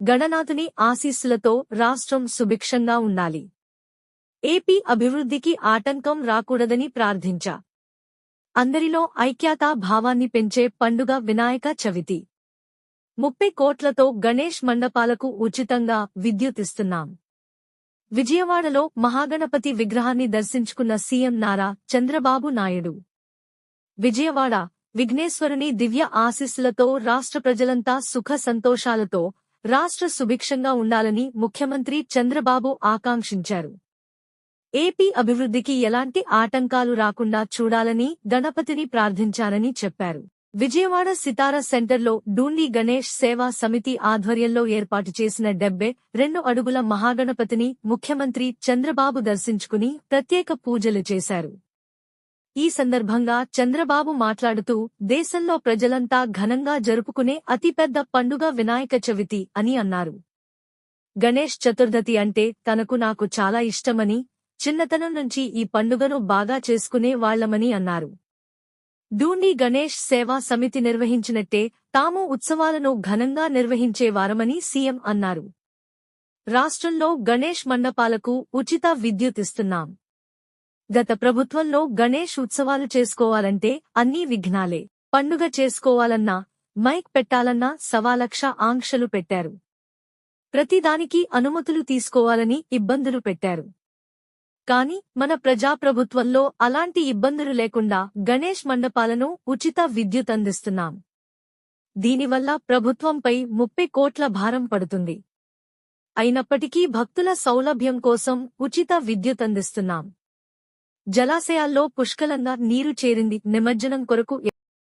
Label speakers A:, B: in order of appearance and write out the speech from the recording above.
A: గణనాథుని ఆశీస్సులతో రాష్ట్రం సుభిక్షంగా ఉండాలి. ఏపీ అభివృద్ధికి ఆటంకం రాకూడదని ప్రార్థించా. అందరిలో ఐక్యతా భావాన్ని పెంచే పండుగ వినాయక చవితి. ముప్పై కోట్లతో గణేష్ మండపాలకు ఉచితంగా విద్యుతిస్తున్నాం విజయవాడలో మహాగణపతి విగ్రహాన్ని దర్శించుకున్న సీఎం నారా చంద్రబాబు నాయుడు. విజయవాడ విఘ్నేశ్వరుని దివ్య ఆశీస్సులతో రాష్ట్ర ప్రజలంతా సుఖ సంతోషాలతో రాష్ట్ర సుభిక్షంగా ఉండాలని ముఖ్యమంత్రి చంద్రబాబు ఆకాంక్షించారు. ఏపీ అభివృద్ధికి ఎలాంటి ఆటంకాలు రాకుండా చూడాలని గణపతిని ప్రార్థించారని చెప్పారు. విజయవాడ సితార సెంటర్లో డూండి గణేష్ సేవా సమితి ఆధ్వర్యంలో ఏర్పాటు చేసిన డెబ్బే రెండు అడుగుల మహాగణపతిని ముఖ్యమంత్రి చంద్రబాబు దర్శించుకుని ప్రత్యేక పూజలు చేశారు. ఈ సందర్భంగా చంద్రబాబు మాట్లాడుతూ దేశంలో ప్రజలంతా ఘనంగా జరుపుకునే అతిపెద్ద పండుగ వినాయక చవితి అని అన్నారు. గణేష్ చతుర్దతి అంటే తనకు నాకు చాలా ఇష్టమని చిన్నతనం నుంచి ఈ పండుగను బాగా చేసుకునే వాళ్ళమని అన్నారు. డూండి గణేష్ సేవా సమితి నిర్వహించినట్టే తాము ఉత్సవాలను ఘనంగా నిర్వహించేవారమని సీఎం అన్నారు. రాష్ట్రంలో గణేష్ మండపాలకు ఉచిత విద్యుత్ ఇస్తున్నాం. గత ప్రభుత్వంలో గణేష్ ఉత్సవాలు చేసుకోవాలంటే అన్నీ విఘ్నాలే. పండుగ చేసుకోవాలన్నా మైక్ పెట్టాలన్నా సవాలక్ష ఆంక్షలు పెట్టారు. ప్రతిదానికి అనుమతులు తీసుకోవాలని ఇబ్బందులు పెట్టారు. కాని మన ప్రజాప్రభుత్వంలో అలాంటి ఇబ్బందులు లేకుండా గణేష్ మండపాలను ఉచిత విద్యుత్ అందిస్తున్నాం. దీనివల్ల ప్రభుత్వంపై ముప్పై కోట్ల భారం పడుతుంది. అయినప్పటికీ భక్తుల సౌలభ్యం కోసం ఉచిత విద్యుత్ అందిస్తున్నాం. జలాశయాల్లో పుష్కలంగా నీరు చేరింది. నిమజ్జనం కొరకు